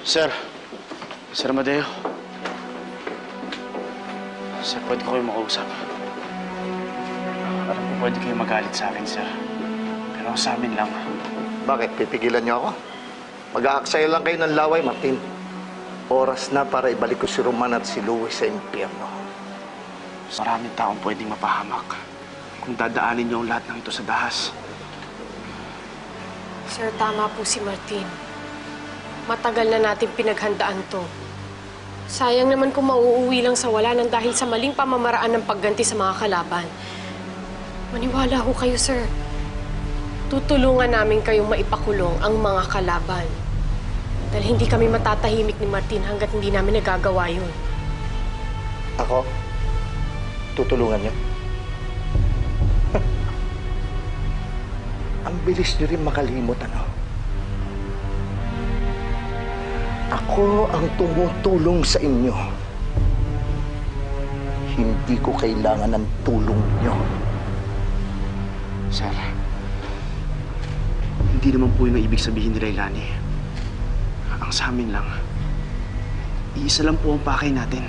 Sir. Sir Amadeo. Sir, pwede ko kayo makausap. Alam ko pwede kayo magalit sa akin, sir. Pero sa amin lang. Bakit? Pipigilan niyo ako? Mag-aaksaya lang kayo ng laway, Martin. Oras na para ibalik ko si Roman at si Louie sa impyerno. Maraming taong pwedeng mapahamak kung dadaanin niyo ang lahat ng ito sa dahas. Sir, tama po si Martin. Matagal na natin pinaghandaan to. Sayang naman kung mauuwi lang sa wala nang dahil sa maling pamamaraan ng pagganti sa mga kalaban. Maniwala ho kayo, sir. Tutulungan namin kayong maipakulong ang mga kalaban. Dahil hindi kami matatahimik ni Martin hanggat hindi namin nagagawa yun. Ako? Tutulungan niyo? Ang bilis niyo rin makalimot, ano? Ako ang tumutulong sa inyo. Hindi ko kailangan ng tulong niyo. Sir, hindi naman po yun ang ibig sabihin ni Lailani. Ang sa amin lang, iisa lang po ang pakay natin.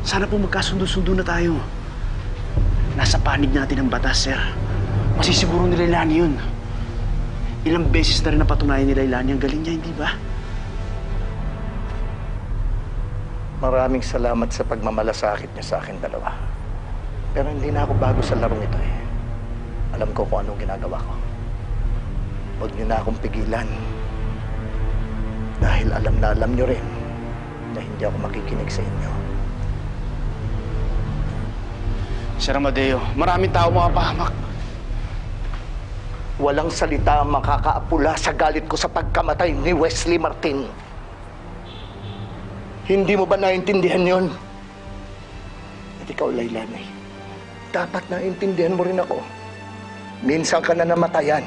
Sana po magkasundo-sundo na tayo. Nasa panig natin ang batas, sir. Masisiguro ni Lailani yun. Ilang beses na rin napatunayan ni Lailani ang galing niya, hindi ba? Maraming salamat sa pagmamalasakit niyo sa akin dalawa. Pero hindi na ako bago sa larong ito eh. Alam ko kung anong ginagawa ko. Huwag niyo na akong pigilan. Dahil alam na alam niyo rin na hindi ako makikinig sa inyo. Sir Amadeo, maraming tao mapahamak. Walang salita ang makakaapula sa galit ko sa pagkamatay ni Wesley Martin. Hindi mo ba naintindihan yon? At ikaw, Laylanay, dapat naintindihan mo rin ako. Minsan ka na namatayan.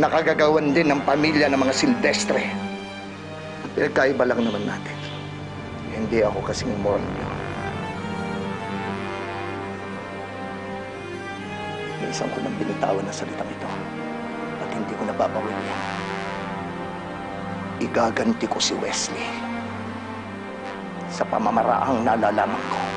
Nakagagawan din ng pamilya ng mga Silvestre. Pinagkaiba lang naman natin. Hindi ako kasing moral niyo. Isang ko nang binitawan ng salitang ito at hindi ko nababawin yan. Igaganti ko si Wesley sa pamamaraang nalalaman ko.